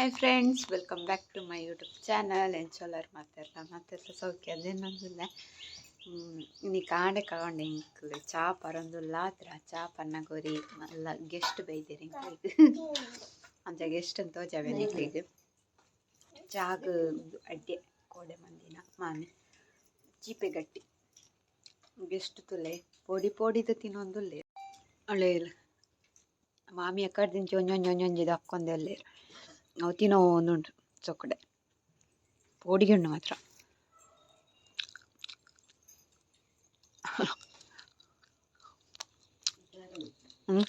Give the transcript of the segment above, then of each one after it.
Hi friends welcome back to my YouTube channel ಎಂಚೋಲರ್ ಮಾತಾಡ್ಲ ಮಾತಾಡ್ತಾ ಸೌಖ್ಯ ಅದೇನೊಂದಿಲ್ಲ ನೀ ಕಾಂಡೆ ಕಗೊಂಡೆ ಇಂಕ್ಲು ಚಾ ಲಾತ್ರ. ಆತ್ರ ಚಾ ಪನ್ನಗೋರಿ ಮಲ್ಲ ಗೆಸ್ಟ್ ಬೈದಿರಿ ಅಂಚ ಗೆಸ್ಟ್ ಅಂತ ತೋಜಾವೆ ಇಂಕ್ಲಿಗೆ ಚಾಗ್ ಅಡ್ಡೆ ಕೋಡೆ ಮಂದಿನ ಮಾನೆ ಚೀಪೆ ಗಟ್ಟಿ. ಗೆಸ್ಟ್ ತುಲೆ. ಪೊಡಿ ತಿನ್ನೊಂದು ತಿನ್ನೊಂದುಲ್ಲೆ. ಒಳ್ಳೆ ಮಾಮಿ ಅಕ್ಕಡ್ದಿಂದ ಒಂಜೊಂಜೊಂಜೊಂಜಿದು ಹಾಕ್ಕೊಂಡೆ ಅಲ್ಲೇ ತಿನ್ನೋ ಒಂದುಂಟು ಚೊಕ್ಕಡೆ ಪೋಡಿಗೆಣ್ಣು ಮಾತ್ರ. ಹ್ಞೂ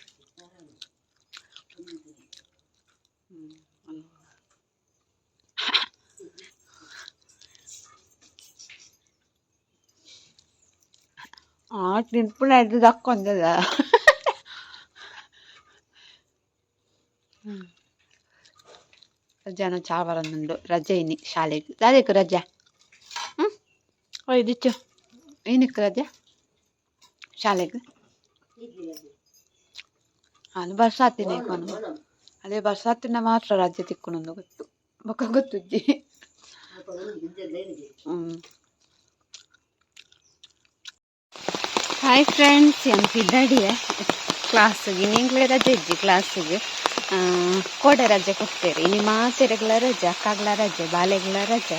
ಆ ತಿನ್ಪುಳ ಅದು ಹಾಕ್ಕೊಂಡದ ಹ್ಞೂ ರಜಾನ ಚಾ ಬರೋದುಂಡು ರಜೆ ಇನಿ ಶಾಲೆಗೆ. ಯಾವ್ದಕ್ಕೆ ರಜೆ? ಹ್ಞೂ ಇದಿಚ್ಚು. ಏನಕ್ಕೆ ರಜೆ? ಶಾಲೆಗೆ? ಅದು ಬರ್ಸಾತಿನ ಅದೇ ಬರ್ಸಾತಿನ ಮಾತ್ರ ರಜೆ ತಿಕ್ಕೊಂಡು ಗೊತ್ತು. ಬೊಕ್ಕ ಗೊತ್ತುಜ್ಜಿ ಹ್ಞೂ ಹಾಯ್ ಫ್ರೆಂಡ್ಸ್ ಕ್ಲಾಸ್ ಕ್ಲಾಸಿಗೆ ನೀಂಗ್ಲೇ ರಜೆ ಇಜ್ಜಿ ಕ್ಲಾಸಿಗೆ ಕೋಡೆ ರಜೆ ಕೊಡ್ತೀರಿ ನಿಮ್ಮ ಮಾತೆರೆಗ್ಲ ರಜೆ, ಅಕ್ಕಗಳ ರಜೆ ಬಾಲೆಗ್ಲ ರಜೆ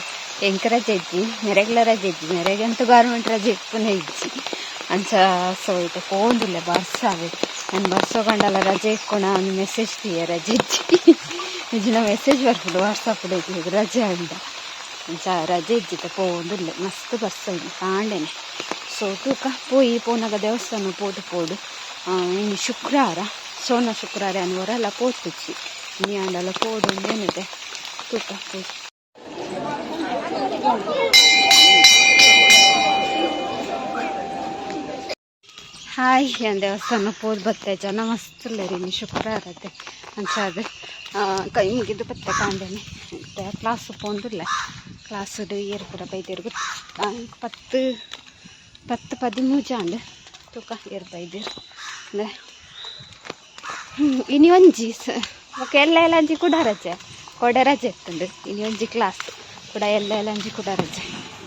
ಎಂಕ ರಜೆ ಇಜ್ಜಿ ನೆರೆಗ್ಲ ರಜೆ ಇಜ್ಜಿ ನೆರೆಗೆ ಅಂತೂ ಗೌರ್ಮೆಂಟ್ ರಜೆ ಇಪ್ಪುನೆ ಇಜ್ಜಿ ಅಂಚ ಸೊ ಇದು ಪೋಂದಿಲ್ಲ ಬರ್ಸಾವೆ. ನಾನು ಬರ್ಸೋಗಂಡಲ್ಲ ರಜೆ ಇಕ್ಕೋಣ ಒಂದು ಮೆಸೇಜ್ ತೀಯ ರಜೆ ಇಜ್ಜಿ ಇಜ್ಜಿನ ಮೆಸೇಜ್ ಬರ್ಬೋದು ವಾಟ್ಸಪ್ ಈಗ ರಜೆ ಅಂತ ಅಂಚ ರಜೆ ಇಜ್ಜಿತ ಪೋಂದಿಲ್ಲ ಮಸ್ತ್ ಬರ್ಸ ಕಾಂಡೇನೆ ಕಾಂಡೆನೆ. ಸೊ ತೂಕ, ಪೋಯಿ, ಪೋನಾಗ ದೇವಸ್ಥಾನ ಪೋಟು ಪೋಡು. ಇನ್ನು ಶುಕ್ರವಾರ ಸೋನ ಶುಕ್ರವಾರ ವರೆಲ್ಲ ಪೋತಿಚ್ಚಿ ನೀ ಅಂಡಲ್ಲ ಪೋದೊಂದೇನಿದೆ ತೂಕ ಪೂಜೆ ಹಾಯ್ ಏನು ಸಣ್ಣ ಪೋದ್ ಬತ್ತೆ ಜನ ಮಸ್ತ್ ರೀ ನೀ ಶುಕ್ರವಾರದ್ದೆ ಅನ್ಸಾದ್ರೆ ಕೈ ಮುಗಿದು ಬತ್ತೆ ಕಾಂದೇನೆ ಮತ್ತು ಕ್ಲಾಸ್ ಪೋಂದಿಲ್ಲ ಕ್ಲಾಸು ಏರ್ಪುರ ಬೈದಿರ್ಗು பத்து பத்து பதிமூஞ்சாண்டு ತೂಕ ஏற்பா இது இந்த ഇനി ಒಂಜಿ ഒക്കെ ಎಲ್ಲ ಎಲ್ಲ ಅಂಜಿ ಕೂಡ ರಜೆ ಕೊಡೆ ರಜೆ ಇರ್ತಂಡು ಇನಿ ಒಂಜಿ ಕ್ಲಾಸ್ ಕೂಡ ಎಲ್ಲ ಎಲ್ಲ ಅಂಜಿ ಕೂಡ ರಜೆ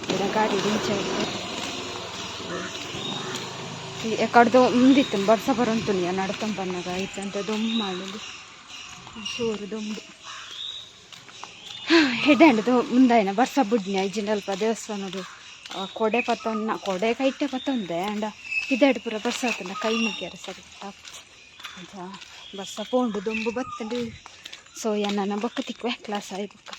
ಕೂಡ ಗಾಡಿ ದಿಂಚ ಎಕಡ್ದು ಮುಂದಿತ್ತು ಬರ್ಸ ಬರೋಂತು ನೀ ನಡ್ತಂ ಬನ್ನಾಗ ಐತಂತ ದೊಂಬು ಮಾಡೋದು ಚೂರು ದೊಂಬು ಹೆಡ್ಯಾಂಡು ಮುಂದಾಯಿನ ಬರ್ಸ ಬುಡ್ನಿ ಐಜಿಂಡಲ್ಪ ದೇವಸ್ಥಾನದು ಕೊಡೆ ಪತ್ತೊಂದು ಕೊಡೆ ಕೈಟೆ ಪತ್ತೊಂದೆ ಅಂಡ ಇದಾಡು ಪೂರ ಬರ್ಸ ಆತಂಡ ಕೈ ಮುಗ್ಯಾರ ಸರಿ ಅಂತ ಬರ್ಸ ಪೋಂಡು ದೊಂಬು ಬತ್ತಂಡು. ಸೊ ನನ್ನ ಬೊಕ್ಕ ತಿಕ್ವೆ ಕ್ಲಾಸ್ ಆಯ್ ಬೊಕ್ಕ.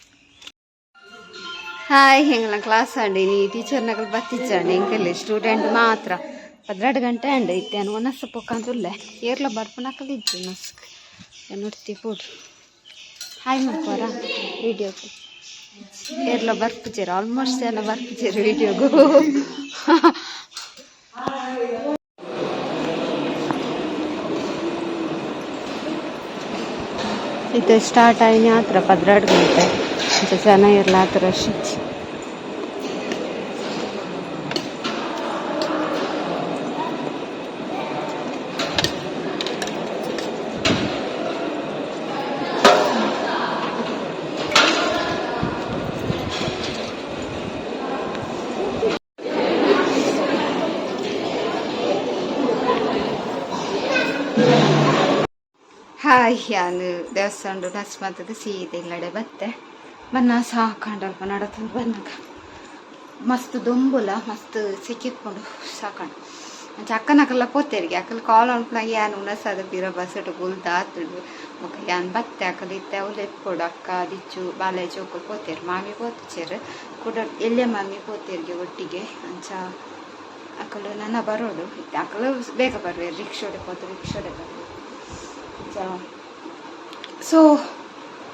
ಹಾಯ್ ಹೆಂಗಲ ಕ್ಲಾಸ್ ಅಂಡಿ ನೀ ಟೀಚರ್ನಗಳು ಬತ್ತಿಚ್ಚಂಡಿ ಹೆಂಗಲ್ಲಿ ಸ್ಟೂಡೆಂಟ್ ಮಾತ್ರ. ಪದ್ರಾಡು ಗಂಟೆ ಆಂಡ್ ಇತ್ತೇನು ಒನಸ ಪೊಕ್ಕಂದುಲ್ಲೆ ಏರ್ಲ ಬರ್ಪನಕಲ್ ಇಜ್ಜು ನಸ್. ನೋಡ್ತಿ ಪೋಡು. ಹಾಯ್ ಮಾಡ್ಕೋರ ವಿಡಿಯೋಗೆ ಏರ್ಲ ಬರ್ಪಿಚಾರ ಆಲ್ಮೋಸ್ಟ್ ಎಲ್ಲ ವಿಡಿಯೋ ವಿಡಿಯೋಗು ಇದು ಸ್ಟಾರ್ಟ್ ಆಯ್ನಿ ಹತ್ರ ಪದ್ರಾಡು ಗಂಟೆ ಜನ ಇರಲ್ಲ ಆ ಥರ ಶಿಚ್ ಹಾಯ್ ಯಾನು ದೇವಸ್ಥಾನದ ನಸ್ಮತದ ಸೀದೆ ಇಲ್ಲಡೆ ಬತ್ತೆ. ಬನ್ನ ಸಾಕಂಡಲ್ಪ ನಡತ ಬಂದಾಗ ಮಸ್ತ್ ದೊಂಬುಲ, ಮಸ್ತ್ ಸಿಕ್ಕಿಕೊಂಡು ಸಾಕಂಡು ಅಂಚ ಅಕ್ಕನಕಲ್ಲ ಪೋತೇರಿಗೆ ಅಕಲ್ ಕಾಲ್ ಅನ್ಪಲ ಯಾನ್ ಉನಸದ ಪಿರ ಬಸಟ ಗುಲ್ದ ಆತುಡು ಮುಖ ಯಾನ್ ಬತ್ತೆ ಅಕಲ್ ಇತ್ತೆ ಅವ್ಲು ಎತ್ಕೊಡು ಅಕ್ಕ ದಿಚ್ಚು ಬಾಲೆ ಚೌಕಲ್ ಪೋತೇರು ಮಾಮಿ ಪೋತಿಚೇರು ಕೂಡ, ಎಲ್ಲೆ ಮಾಮಿ ಪೋತೇರಿಗೆ ಒಟ್ಟಿಗೆ ಅಂಚ ಅಕಲು ನನ್ನ ಬರೋಡು ಅಕಲು ಬೇಗ ಬರ್ವೆ, ರಿಕ್ಷೋಡೆ ಪೋತು ರಿಕ್ಷೋಡೆ ಬರ್ವೆ. ಸೊ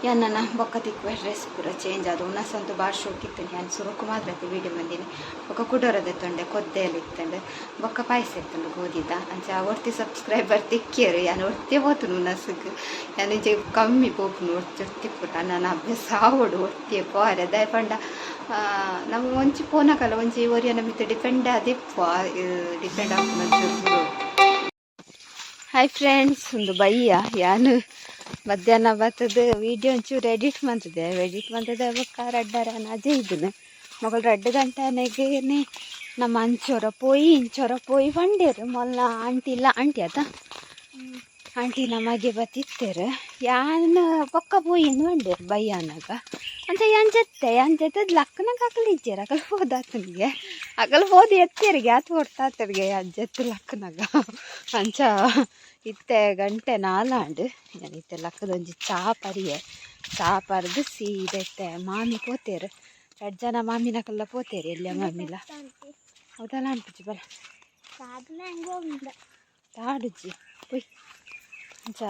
ನನ್ನ ಬೊಕ್ಕ ತಿಕ್ಕುವೆ ಡ್ರೆಸ್ ಪೂರ ಚೇಂಜ್ ಆದು ಉನ್ನಸಂತೂ ಭಾಳ ಶೋಕ್ ಇತ್ತು ನಾನು ಸುರುಕು ಮಾತ್ರ ವೀಡಿಯೋ ಬಂದಿನಿ ಬೊಕ್ಕ ಕುಡೋರದ ತೊಂಡೆ ಕೊದ್ದೆಯಲ್ಲಿ ಇತ್ತಂಡೆ ಬೊಕ್ಕ ಪಾಯಸ ಇತ್ತಂಡು ಗೋಧಿದ ಅಂಚ ಒರ್ತಿ ಸಬ್ಸ್ಕ್ರೈಬರ್ ತಿಕ್ಕಿಯರು ಯಾನು ಒರ್ತಿ ಹೋತು ಉನ್ನಸಕ್ಕೆ ನಾನು ಇಂಚೆ ಕಮ್ಮಿ ಪೋಪುನು ಒರ್ತಿ ತಿಪ್ಪುಟ ನಾನು ಅಭ್ಯಾಸ ಆವಡು ಒರ್ತಿ ಪೋರೆ ದಯ ಪಂಡ ನಮ್ಮ ಒಂಚಿ ಪೋನಕಲ್ಲ ಒಂಚಿ ಒರಿಯನ ಮಿತ್ತು ಡಿಪೆಂಡ್ ಅದಿಪ್ಪ ಡಿಪೆಂಡ್ ಆಗ್ತದೆ ಹಾಯ್ ಫ್ರೆಂಡ್ಸ್ ಒಂದು ಬಯ್ಯ ಯಾನು ಮಧ್ಯಾಹ್ನ ಬರ್ತದ ವಿಡಿಯೋ ಒಂಚೂರು ಎಡಿಟ್ ಮಂತುದೆ ಎಡಿಟ್ ಮಾಡ್ತಿದ್ದೆ ಬೊಕ್ಕ ರಡ್ಡರ ಅಜೆ ಇದ್ದನು ಮಗಳು ರಡ್ಡು ಗಂಟೆನೆಗೇನೆ ನಮ್ಮ ಅಂಚೋರ ಪೋಯಿ, ಇಂಚೋರ ಪೋಯಿ ಬಂಡೇರು ಮೊಲ್ಲ ಆಂಟಿ ಇಲ್ಲ, ಆಂಟಿ ಆತ ಆಂಟಿ ನಮಗೆ ಬತ್ತಿತ್ತೇರು. ಯಾನ್ ಪೊಕ್ಕ ಪೋಯಿ ಬಂಡೇರು ಬಯ್ಯಾನಾಗ ಅಂತ ಯಾನ್ ಜತ್ತೆ ಲಕ್ಕನಾಗ ಜತ್ತೆ ಇಜ್ಜೇರ ಅಕಲ್ ಹೋದ ಆತನಿಗೆ ಅಗಲ್ ಹೋದ ಎತ್ತೇರಿಗೆ, ಆತ ಹೊಡ್ತಾ ಯಾನ್ ಜತ್ತೆ ಲಕ್ಕನಾಗ. ಅಂಚ ಇತ್ತೆ ಗಂಟೆ ನಾಲಾಂಡು. ಇತ್ತೆ ಲಕ್ಕದೊಂಜಿ ಚಾ ಪರಿಯೆ. ಚಾ ಪರ್ದು ಸೀದೆತ್ತೆ ಮಾಮಿ ಪೋತೇರು. ಎರಡು ಜನ ಮಾಮಿನಕಲ್ಲ ಪೋತೇರು ಎಲ್ಲ ಮಾಮಿಲ? ಹೌದಲ್ಲ ಅನ್ಪಿಚ್ಚು ಬಲ ತಾಡುಜ್ಜಿ ಪುಯ್. ಅಂಚ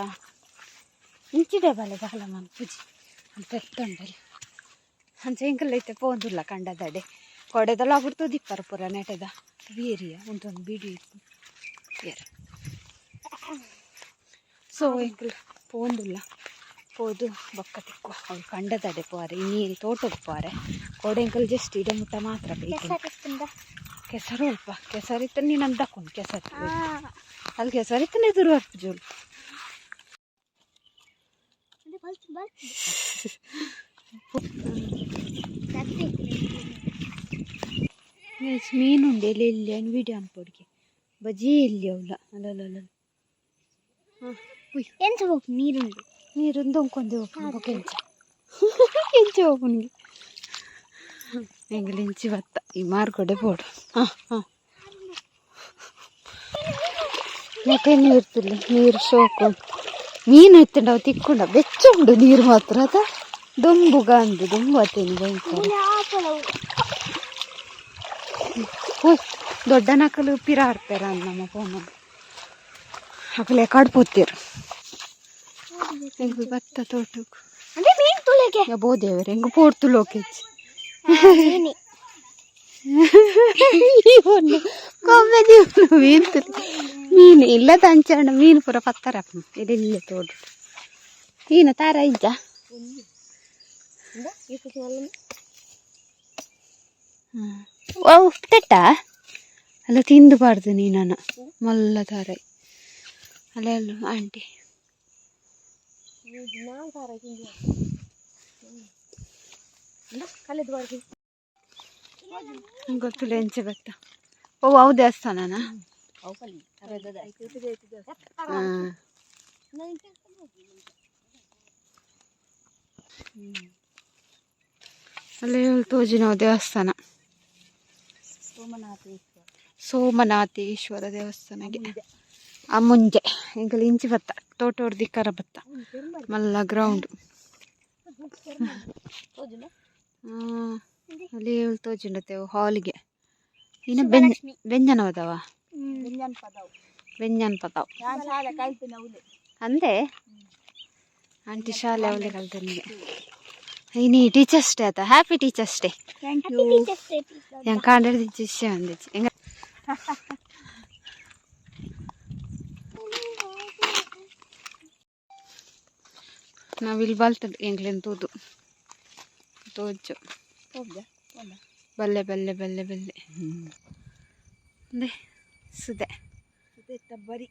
ಇಂಚಿಡೆ ಬಲೆ ಬಾಲ ಮಾಮ ಪೂಜಿ. ಅಂತ ಎತ್ತೊಂಡಲ್ಲಿ ಅಂಚ ಇಂಕಲ್ಲ ಇತ್ತೆ ಪೋಂದುಲ್ಲ ಕಂಡದಡೆ. ಕೊಡೆದಲ್ಲ ಆಗ್ಬಿಡ್ತು ದಿಪ್ಪರ ಪುರ ನೆಟೆದ. ಬೇರಿಯ ಒಂದೊಂದು ಬಿಡಿ ಬೇರೆ ಸೊ ಈಗ ಪೋಂದುಲ್ಲ ಪೋದು ಬೊಕ್ಕ ತಿಕ್ಕುವ. ಅವ್ಳು ಕಂಡದ ಪೋರೆ. ನೀರು ತೋಟಕ್ಕೆ ಪೋರೆ. ಕೋಡೆಂಕಲ್ ಜಸ್ಟ್ ಇಡ ಮುಟ್ಟ ಮಾತ್ರ ಬೇಕು ಕೆಸರು ಅಲ್ಪ. ಕೆಸರಿತ್ತ ನೀನು ಅಂದಕೊಂಡು ಕೆಸರು. ಅಲ್ಲಿ ಕೆಸರಿತ್ತನೇ ಎದುರು ಅರ್ಪ ಜೋಲು. ಉಂಡೆ ಎಲ್ಲಿ ಎಲ್ಲಿ ವಿಡಿಯೋ ಅನ್ಪೊಡ್ಗೆ. ಬಜಿ ಇಲ್ಲಿ ಅವಲ್ಲ ಅಲ್ಲಲ್ಲ ಎಂತ ಹೋಗಿ ನೀರುಂಡು ನೀರೊಂದು ಒಂಕೊಂದೆ ಹೋಗ್ಕೊಂಡು ಕೆಂಚ ಕೆಂಚ ಹೋಗ್ನಿಗೆ ಎಂಗ್ಲ ಇಂಚಿ ಬತ್ತ ಈ ಮಾರ್ಕೊಡೆ ಬೋಡು. ಹಾಂ ಹಾಂ. ನೆಟ್ಟೆ ನೀರು ತುಲ್ಲಿ ನೀರು ಶೋಕು. ಮೀನು ಇತ್ತಂಡ ಅವು ತಿಕ್ಕೊಂಡ ಬೆಚ್ಚುಂಡು ನೀರು ಮಾತ್ರ ಅದ? ದೊಂಬುಗ ಗಾಂದು ದೊಂಬು ಅತ್ತೇನು ಭಯಂಕರ ದೊಡ್ಡ ನಕಲು ಪಿರಾಡ್ತಾರ ನಮ್ಮ ಫೋನ್ ಅಕಲೆ ಕಾಡ್ಪೋತೀರು ಹೆಂಗ್ ಭತ್ತ ತೋಟಕ್ಕೆ ಅಂದ್ರೆ ಮೀನು ತುಳಿಗೆ ಬೋದೇವ್ರ ಹೆಂಗ್ ಪೋಡ್ತು ಲೋಕೇಜ್ ಮೀನಿ ಇವನು ಕೊಮ್ಮೆ ನೀವು ಮೀನು ತುಲಿ ಮೀನು ಇಲ್ಲದ ಅಂಚಣ್ಣ ಮೀನು ಪೂರ ಪತ್ತರ ಇದಿಲ್ಲ ತೋಡು ಮೀನು ತಾರ ಇದ್ದ ಓ ತೆಟ್ಟ ಅಲ್ಲ ತಿಂದುಬಾರ್ದು ನೀನನ್ನು ಮಲ್ಲ ತಾರ ಅಲ್ಲೆಲ್ಲ ಆಂಟಿ. ಗೊತ್ತಿಲ್ಲ ಎಂಚೆ ಭತ್ತ ಓ ಅವು ದೇವಸ್ಥಾನನಾ? ಅಲ್ಲೇ ತೋಜಿನ ದೇವಸ್ಥಾನ. ಸೋಮನಾಥೇಶ್ವರ. ದೇವಸ್ಥಾನಗೆ. ಆ ಮುಂಜೆ ಈಗ ಇಂಚಿ ಭತ್ತ ತೋಟ ದಿಕ್ಕರ ಭತ್ತ. ಮಲ್ಲ ಗ್ರೌಂಡ್ ಅಲ್ಲಿ ತೋಜಿಂಡತೆವು ಹಾಲಿಗೆ ಇನ್ನು ಬೆನ್ ಬೆಂಜನ ಹೋದವ ಬೆಂಜನ್ ಪದಾವ್. ಅಂದೆ? ಆಂಟಿ ಶಾಲೆ ಅವಳಿ ಕಲ್ತನಿಗೆ ಇನಿ ಟೀಚರ್ಸ್ ಡೇ ಆತ. Happy teachers day thank you ಹೆಂಗೆ ಕಾಂಡ್ರೆ ಟೀಚರ್ಸ್ ಡೇ ಅಂದಿச்சு ಹೆಂಗ ನಾವಿಲ್ಲಿ ಬಲ್ತದ ಎಂಗ್ಲೇನು ತೂದು ತೋಜು ಬಲ್ಲೆ ಬಲ್ಲೆ ಬಲ್ಲೆ ಬಲ್ಲೆ. ಅಂದೆ ಸುದೆ. ಬರಿ.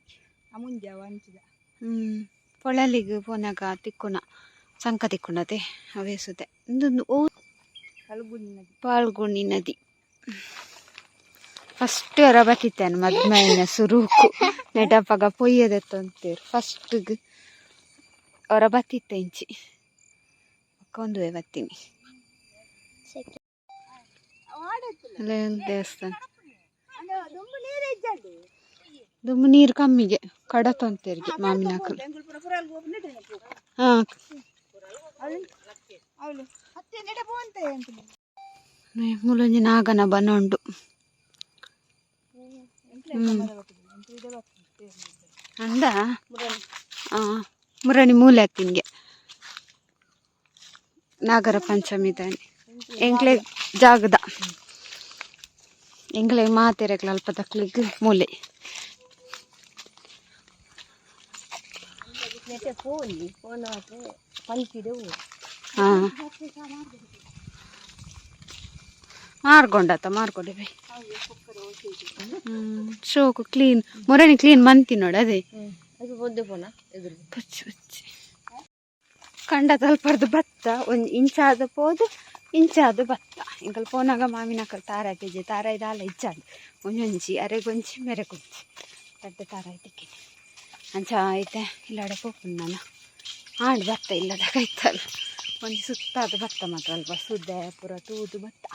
ಅಮುಂಜ ವಂಚಿದ ಹ್ಞೂ ಪೊಳಲಿಗೆ ಪೋನಾಗ ತಿಕ್ಕುನ ಸಂಕ ತಿಕ್ಕುನತೆ ಅವೇ ಸುದೆ. ಒಂದು ಓ ನದಿ. ಪಾಲ್ಗುಣಿ ನದಿ. ಫಸ್ಟ್ ಹೊರ ಬತ್ತಿತ್ತೇನೆ ಮದ್ಮೈನ ಸುರುಕು. ನೆಟಪಗ ಪೊಯ್ಯದತ್ತಂತೀರು. ಫಸ್ಟ್ಗೆ ಹೊರ ಬತ್ತಿತ್ತ ಇಂಚಿ ಒಂದು ಬತ್ತೀನಿ ದೇವಸ್ಥಾನ. ದುಮ್ಮು ನೀರು ಕಮ್ಮಿಗೆ ಕಡತಂತೇರಿಗೆ ಮಾಮಿನ ಹಾಕಲು. ಹಾಂ. ಮೂಲೊಂಜಿ ನಾಗನ ಬನೊಂಡು. ಅಂದ? ಮುರಣಿ ಮೂಲೆ ನಿಮಗೆ ನಾಗರ ಪಂಚಮಿ ತಾನೆ. ಎಂಗ್ಲೆ ಜಾಗದ. ಎಂಗ್ಲೆ ಮಾತೆರೆಗ್ಲ ಅಲ್ಪ ತಕ್ಲಿಗೆ ಮೂಲೆ. ಹಾಂ. ಮಾರ್ಕೊಂಡತ್ತ ಮಾರ್ಕೊಂಡೆ ಬೈ. ಶೋಕು ಕ್ಲೀನ್ ಮುರಣಿ ಕ್ಲೀನ್ ಮಂತಿ ನೋಡು ಎದುರು ಕಂಡ ತಲ್ಪರ್ದು ಭತ್ತ, ಒಂದು ಇಂಚಾದ ಪೋದು, ಇಂಚಾದ ಭತ್ತ. ಇಂಕಲ್ ಪೋನಾಗ ಮಾವಿನಕಲ್ ತಾರ ಕೆಜಿ ತಾರಾಯಿ ದಾಲ ಇಚ್ಚಾದು ಒಂಜೊಂಜಿ ಅರೆಗೊಂಚಿ ಮೆರೆಗೊಂಚಿ ದೊಡ್ಡ ತಾರ ತಿಕ್ಕಿನಿ ಅಂಚ ಐತೆ, ಇಲ್ಲಾಡೆ ಪೋಪುನ್ ನಾನು. ಆಂಡ್ ಭತ್ತ ಇಲ್ಲದ ಕೈತಲ್ಲ. ಒಂದು ಸುತ್ತಾದ ಭತ್ತ ಮಾತ್ರ ಅಲ್ವಾ? ಸುದ್ದೆ, ಪೂರ ತೂದು ಭತ್ತ.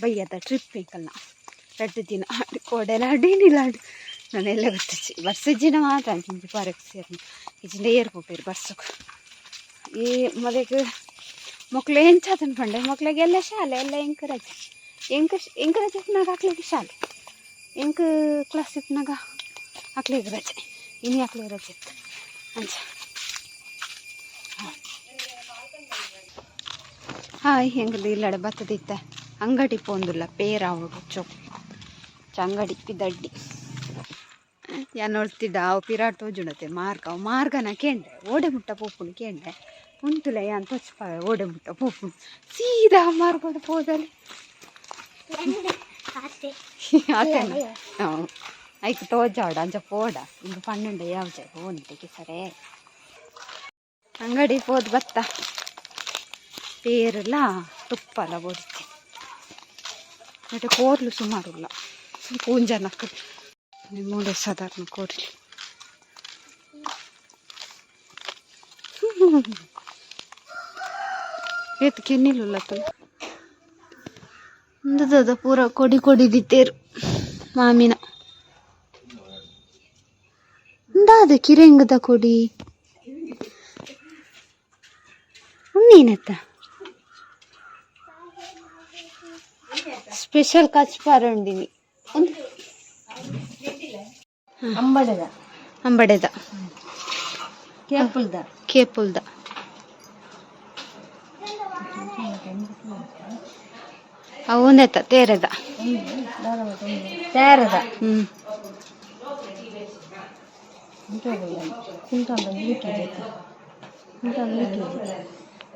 ಬೈಯದ ಟ್ರಿಪ್ ಇಂಕಲ್ನ ಎರಡು ದಿನ ಆಡಿ ಅಡಿನಿಲ್ಲ ನಾನೆಲ್ಲ ಗೊತ್ತಿಚ್ಚಿ ಬಸ್ಸಜ್ಜಿನ ಮಾತ್ರ ಅಂಚಿ ಪಾರಕ್ ಸೇರ್ನ ಏರ್ ಏರ್ಪೋಪೇರು ಬರ್ಸಕ್ಕೆ ಈ ಮದಕ್ಕೆ ಮಕ್ಳು ಎಂಚಾತನ ಪಂಡೆ ಮಕ್ಳಿಗೆಲ್ಲ ಶಾಲೆ ಎಲ್ಲ ಎಂಕ ರಜೆ. ಎಂಕ ಎಂಕ ರಜೆ ಇಪ್ಪನಾಗ ಹಾಕ್ಲಿಕ್ಕೆ ಶಾಲೆ. ಎಂಕ ಕ್ಲಾಸ್ ಇಪ್ಪನಾಗ ಹಾಕ್ಲಿಕ್ಕೆ ರಜೆ. ಇನ್ನು ಹಾಕ್ಲಿಕ್ಕೆ ರಜೆ ಇತ್ತು? ಅಂಚ. ಹಾಯ್ ಹೆಂಗದು ಇಲ್ಲಡೆ ಬತ್ತದಿತ್ತ ಅಂಗಡಿ ಪೋಂದುಲ್ಲ. ಪೇರಾವಡು ಚೊಕ್ ಅಂಗಡಿ ಪಿದಡ್ಡಿ. ಯಾ ആ ಅವು ಪಿರಾಟ್ ತೋಜುಣತೆ ಮಾರ್ಗ. ಅವು ಮಾರ್ಗನ മുട്ട പോപ്പുണ് ಕೇಂಡೆ ಉಂಟುಲ ಯಾನ್ ತೊಚ್ಪ ಓಡೆ ಮುಟ್ಟ ಪೋಪುನು. ಸೀದಾ ಮಾರ್ಗೋಡು ಪೋದಲ್ಲಿ. ಆತೇನ ಐಕ್ ತೋಜಾಡ. ಅಂಚ ಪೋಡ. ಇಂದು ಪಣ್ಣುಂಡ ಯಾವ ಜಾಗ? ಒಂಟಿಗೆ ಸರೇ ಅಂಗಡಿ ಹೋದ್ ಬತ್ತ? ಪೇರಲ್ಲ ತುಪ್ಪಲ ಬೋದಿತ್ತೆ. ಮತ್ತೆ ಕೋರ್ಲು ಸುಮಾರುಲ್ಲ. ಪೂಂಜನಕ್ಕ ಮೂಡೆ ಸಾಧಾರಣ ಕೋರ್ಲಿ ಏತ್ ಕೆನ್ನಿಲ್ಲ ಒಂದದ ಪೂರ ಕೊಡಿ ಕೊಡಿದಿತ್ತೇರು ಮಾಮಿನ ಉಂದಾದ ಕಿರೆಂಗದ ಕೊಡಿ ಉಣ್ಣೀನತ್ತ ಸ್ಪೆಷಲ್ ಕಚ್ಪಾರಂಡಿನಿ ಒಂದು ಅಂಬಡದ ಅಂಬಡೆದ ಕೇಪುಲ್ದ ಕೇಪುಲ್ದ ಅವನೆತ್ತ ತೇರದ ತೇರದ ಹ್ಮ್ ಕೇಪುಲ್ದಾನ ಅಂಬಡೆದ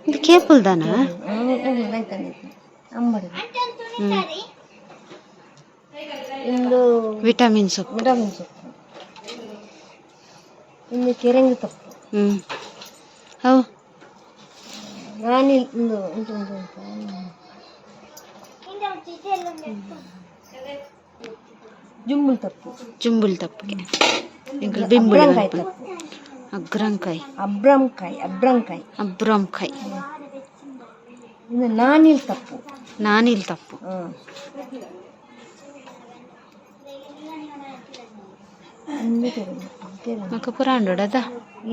ಇದು ಕೇಪುಲ್ದನ ಅಂಬಡದ ಹ್ಮ್ ಇಂದು ವಿಟಮಿನ್ ಸೊಪ್ಪು. ವಿಟಮಿನ್ ಸೊಪ್ಪು. ಇಂದು ಕಿರಂಗಿ ತಪ್ಪು. ಹ್ಞೂ ಹೌ. ನಾನು ಇಂದು ಉಂಟು ಉಂಟು ಉಂಟು ಜುಂಬುಲ್ ತಪ್ಪು. ಜುಂಬುಲ್ ತಪ್ಪು. ಬಿಂಬುಳ ಅಗ್ರಂಕಾಯಿ ಅಬ್ರಂಕಾಯಿ. ಅಬ್ರಂಕಾಯಿ. ಅಬ್ರಂಕಾಯಿ ನಾನಿಲ್ ತಪ್ಪು. ನಾನಿಲ್ ತಪ್ಪು. ಇಂದು ತಪ್ಪು, ಕೆರೆಂಗಿ.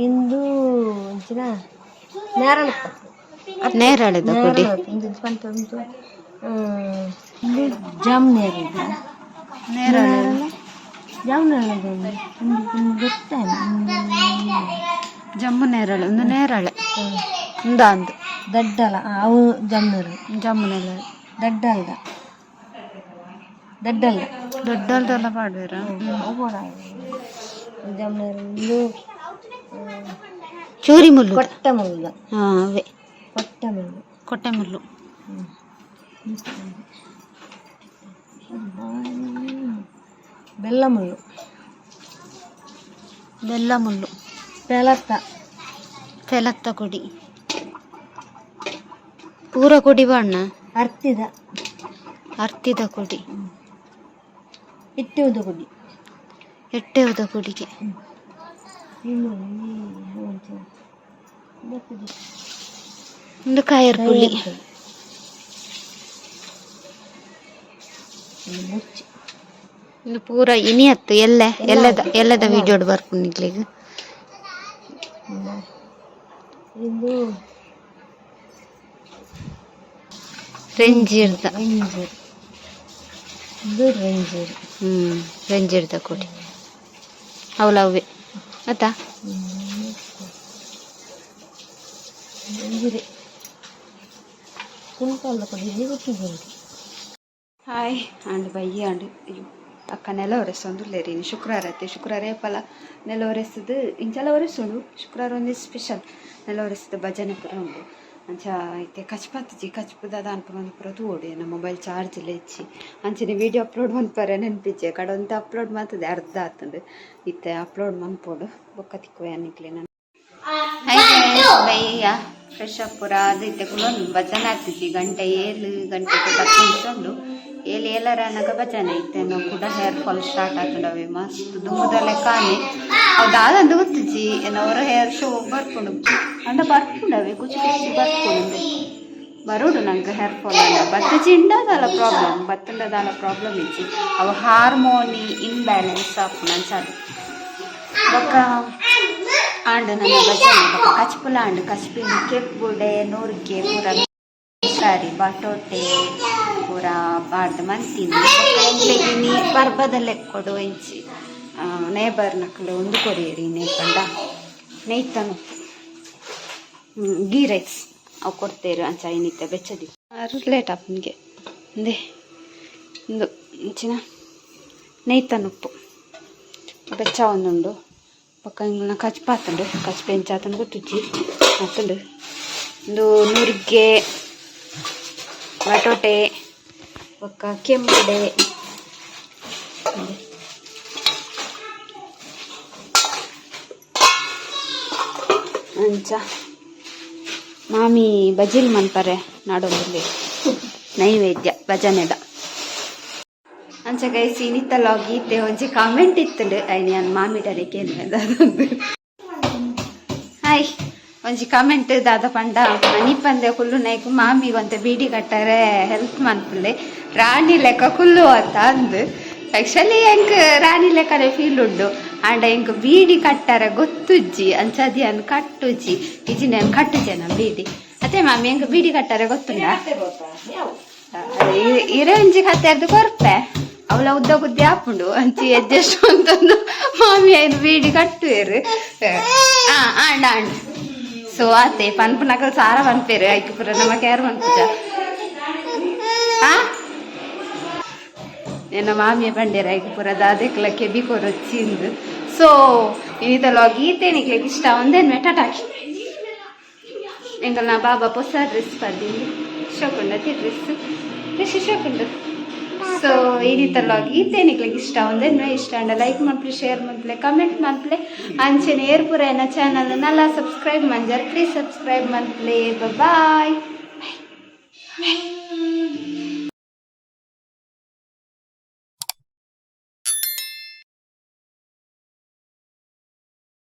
ಇಂದು ಇಂಚಿನ ನೇರಳ ನೇರಳೆ ನೇರಳೆದ ನೇರಳ ಇಂದು ಪಂತ ಉಂಟು ಇಂದು ಜಾಮ್ ನೇರಳ ನೇರಳೆ ಜಾಮ್ ನೇರಳ ಗೊತ್ತಾನ ಜಮ್ಮು ನೇರಳೆ ಒಂದು ನೇರಳೆ. ಒಂದ ಅಂದು. ದಡ್ಡಲ ಅವು ಜಮ್ಮು ಜಮ್ಮು ನೇರಳೆ ದಡ್ಡಲ್ದ. ದಡ್ಡಲ್ಲ ಪಾಡ್ವೇರ ಜಾಮ್ ನೇರಳ ಇಂದು ಚೂರಿ ಮುಳ್ಳು. ಕೊಟ್ಟ ಮುಳ್ಳು. ಹಾ ಅವೇ. ಕೊಟ್ಟ ಮುಳ್ಳು. ಕೊಟ್ಟೆ ಮುಳ್ಳು. ಬೆಲ್ಲ ಮುಳ್ಳು. ಬೆಲ್ಲ ಮುಳ್ಳು. ಬೆಲತ್ತ ಫೆಲತ್ತ ಕೊಡಿ. ಪೂರ ಕೊಡಿ ಬಣ್ಣ ಅರ್ತಿದ. ಅರ್ತಿದ ಕೊಡಿ. ಇಟ್ಟುವುದು ಗುಡಿ? ಎಟ್ಟೆ ಉದಗುಡಿಗೆ. ಒಂದು ಕಾಯರ್ ಪುಳಿ ಇನ್ನು ಪೂರ ಇನಿ ಹತ್ತು ಎಲ್ಲೆ ಎಲ್ಲ ಎಲ್ಲದ ಎಲ್ಲದ ವಿಡಿಯೋಡ್ ಬರ್ಪುನಿಗ್ಲಿಗೆ ಇದು ರೆಂಜಿರ್ದ ರೆಂಜರ್ ಇದು ರೆಂಜರ್ ಹ್ಮ್ ರೆಂಜಿರ್ದ ಕೊಡಿ ಅವಲವೇ ಆತಾ? ರೆಂಜಿರೆ. ಕುಂಟಲ್ಲ ಕೊಡಿ ಇದು ಗೊತ್ತಿದೆ ಹಾಯ್ ಅಂಡ್ ಬಯ್ಯ ಅಂಡ್ ಅಕ್ಕ ನೆಲ ಒರೆಸೊಂದು ಲೇರಿನಿ ಶುಕ್ರವಾರ ಐತೆ ಶುಕ್ರವಾರ ಏಪಲ ನೆಲ ಒರೆಸದು ಇಂಚೆಲ್ಲ ಒರೆಸೋಡು ಶುಕ್ರವಾರ ಒಂದು ಸ್ಪೆಷಲ್ ನೆಲ ಒರೆಸದು ಭಜನೆ ಪುರ ಉಂಡು ಅಂಚ ಐತೆ ಕಚ್ಪತ್ತಜಿ ಕಚ್ಪುದಾದ ಅನ್ಪುರ ಒಂದು ಪುರ ತೂಡು ನಮ್ಮ ಮೊಬೈಲ್ ಚಾರ್ಜ್ ಹೆಚ್ಚಿ. ಅಂಚನೆ ವಿಡಿಯೋ ಅಪ್ಲೋಡ್ ಮನ್ಪರೆ ನೆನ್ಪಿಜ್ಜೆ ಕಡೊಂತ ಅಪ್ಲೋಡ್ ಮಾಡ್ತದೆ ಅರ್ಧ ಆತಂದು. ಇತ್ತೆ ಅಪ್ಲೋಡ್ ಮನ್ಪೋಡು ಬೊಕ್ಕ ತಿಕ್ಕುವೆ ಅನ್ನಿಕ್ಲೆ ನಾನು. ಬಯ್ಯ ಫ್ರೆಶ್ ಅಪ್ ಪೂರ ಅದೈತೆ ಕುಲೊಂದು ಭಜನೆ ಗಂಟೆ ಏಳು, ಗಂಟೆ ನಿಮಿಷ ಉಂಡು ಏಳು, ಏಳರ ಅನ್ನಗ ಭಜನೆ ಐತೆ ನಾವು ಕೂಡ ಹೇರ್ ಫಾಲ್ ಸ್ಟಾರ್ಟ್ ಆಗ್ತಡವೆ ಮಸ್ತ್ ದುಂಬುದಲ್ಲ ಕಾನೆ. ಅದಾದಂದು ಗೊತ್ತಿಜ್ಜಿ ಏನವರ ಹೇರ್ ಶೋ ಬರ್ಕೊಂಡು ಅಂಡ ಬರ್ಕೊಂಡವೆ ಕುಚಿ ಕುಚಿ ಬರ್ಕೊಂಡು ಬರೋಡು ನಂಗೆ ಹೇರ್ ಫಾಲ್ ಅಲ್ಲ ಬತ್ತ ಚಿಂಡದಲ್ಲ ಪ್ರಾಬ್ಲಮ್ ಬತ್ತಂಡದಲ್ಲ ಪ್ರಾಬ್ಲಮ್ ಇಜ್ಜಿ ಅವು ಹಾರ್ಮೋನಿ ಇನ್ಬ್ಯಾಲೆನ್ಸ್ ಆಪುನಂಚದು ಬೊಕ್ಕ ಆಂಡ್ ನನ್ನ ಬೊಕ್ಕ ಕಚ್ಪುಲ ಆಂಡ್ ಕಚ್ಪಿನ ಕೆಪ್ಪುಡೆ ನೂರ್ಗೆ ಪೂರ ಸಾರಿ ಬಟೋಟೆ ಪೂರ ಬಾಡ್ದು ಮಂತಿನಿ ಎಂಗ್ಲೆಗೆ ನೀ ಬರ್ಬದಲ್ಲೇ ಕೊಡು ಇಂಚಿ. ನೇಬರ್ ನಕ್ಲು ಒಂದು ಕೊರಿಯರಿ ನೇಪಂಡ ನೈತನು ಗೀ ರೈಸ್ ಅವು ಕೊಡ್ತೇರು ಅಂಚ ಏನಿತ್ತ ಬೆಚ್ಚದಿ. ಲೇಟ್ ನಿಮಗೆ. ಒಂದೇ ಒಂದು ಇಂಚಿನ. ನೈತನ್ ಉಪ್ಪು. ಬೆಚ್ಚ ಒಂದುಂಡು. ಪಕ್ಕ ಹಿಂಗೆ ಕಚ್ ಪಾತಂಡು ಕಚ್ ಪೆಂಚಾತಂಡು ಗೊತ್ತುಜ್ಜಿ ಮತ್ತುಂಡು ಒಂದು ನುರ್ಗೆ, ಬಟೋಟೆ, ಪಕ್ಕ ಕೆಂಪುಡೆ ಅಂಚ. ಮಾಮಿ ಬಜಿಲ್ ಮನ್ಪರೆ ನಾಡೋದಲ್ಲಿ ನೈವೇದ್ಯ, ಭಜನೆದ. ಅಂಚ ಗೈಸ್ ಇನಿತ್ತಲ್ಲ ಗೀತೆ ಒಂಜಿ ಕಾಮೆಂಟ್ ಇತ್ತುಂಡು. ಐನಿ ನನ್ನ ಮಾಮಿಡನೆ ಕೇಳಿದ. ಹಾಯ್ ಒಂಜಿ ಕಾಮೆಂಟ್ ದಾದ ಪಂಡ. ಮನಿ ಪಂದೆ ಕುಲ್ಲು ನೈಕು. ಮಾಮಿ ಒಂತೆ ಬೀಡಿ ಕಟ್ಟರೆ ಹೆಲ್ಪ್ ಮನ್ಪುಲೆ ರಾಣಿ ಲೆಕ್ಕ ಕುಲ್ಲು ಅಂತ ಅಂದು. ಆ್ಯಕ್ಚುಲಿ ಎಂಕ್ ರಾಣಿ ಲೆಕ್ಕನೆ ಫೀಲ್ ಉಂಡು. ಆಂಡ ಎಂಕ್ ಬೀಡಿ ಕಟ್ಟರೆ ಗೊತ್ತುಜ್ಜಿ. ಅಂಚದಿ ಅನ್ ಕಟ್ಟುಜ್ಜಿ. ಇಜಿ ನಾನು ಕಟ್ಟುಜೆ ಬೀಡಿ. ಅತ್ತೆ ಮಾಮಿ ಎಂಕ್ ಬೀಡಿ ಕಟ್ಟರೆ ಗೊತ್ತುಂಡ? ಇರೆ ಒಂಜಿ ಕತ್ತೆರ್ದು ಕೊರ್ಪೆ. ಅವಳ ಉದ್ದ ಬುದ್ಧಿ ಹಾಪುಂಡು ಅಂಚಿ ಎಜ್ಜೆಷ್ಟು ಅಂತಂದು ಮಾಮಿ ಐದು ಬೀಡಿ ಕಟ್ಟುವೇರು. ಆ ಆಂಡ ಆಂಡ. ಸೊ ಆತೆ, ಪನ್ಪು ನಕಲ್ ಸಾರ ಪನ್ಪೇರು ಐಕ್ ಪುರ ನಮ್ಮ ಕೇರ್ ಪನ್ಪುಜ. ಆ? ಮಾಮಿಯ ಬಂಡೇರ ಐಕ್ ಪುರ ದಾದೆಕ್ಲ ಕೆಬಿ ಕೊರೊಚ್ಚಿಂದು ಸೊ ಇನಿದಲ್ಲ ಗೀತೆ ನಿಕ್ಲಿಕ್ಕೆ ಇಷ್ಟ ಒಂದೇನು ಮೆಟಾಟಾಕಿ ನಾ ಬಾಬಾ ಪೊಸ ಡ್ರೆಸ್ ಪಡ್ದಿಂದು ಶೋಕುಂಡ ತಿ ಡ್ರೆಸ್ ಡ್ರೆಸ್ ಶೋಕುಂಡು ಸೊ ಈ ನಿಕ್ಲಿಕ್ಕೆ ಇಷ್ಟ ಒಂದೇನು ಇಷ್ಟ. ಅಂಡ ಲೈಕ್ ಮಾಡ್ಲಿ ಶೇರ್ ಮಾಡ್ಲಿ ಕಮೆಂಟ್ ಮಾಡ್ಲಿ ಅಂಚೆನ ಏರ್ಪುರ ಏನ ಚಾನಲ್ ನಲ್ಲ ಸಬ್ಸ್ಕ್ರೈಬ್ ಮಾಡಿ ಪ್ಲೀಸ್ ಸಬ್ಸ್ಕ್ರೈಬ್ ಮಾಡ್ಲಿ ಬಾಯ್